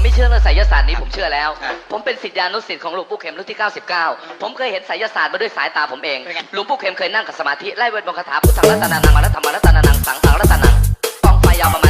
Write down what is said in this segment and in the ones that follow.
ผมไม่เชื่อเรื่องไสยศาสตร์นี้ผมเชื่อแล้วครับผมเป็นศิษยานุศิษย์ของหลวงปู่เข็มรุ่นที่ 99 ผมเคยเห็นไสยศาสตร์มาด้วยสายตาผมเองเป็นไงหลวงปู่เข็มเคยนั่งกับสมาธิไล่เวทมนต์คาถาพุทธังรัตนานังมารัตธรรมรัตนานังสังสังรัตนังกองไฟยาวประมาณ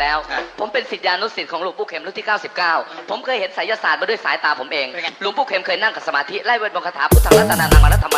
แล้วครับผมเป็นศิษยานุศิษย์ของหลวงปู่เข็มรุ่นที่ 99 ผมเคยเห็นไสยศาสตร์มาด้วยสายตาผมเองเป็นไงหลวงปู่เข็มเคยนั่งกับสมาธิไล่เวทมนต์คาถาพุทธังรัตนานังมารัตธรรมรัต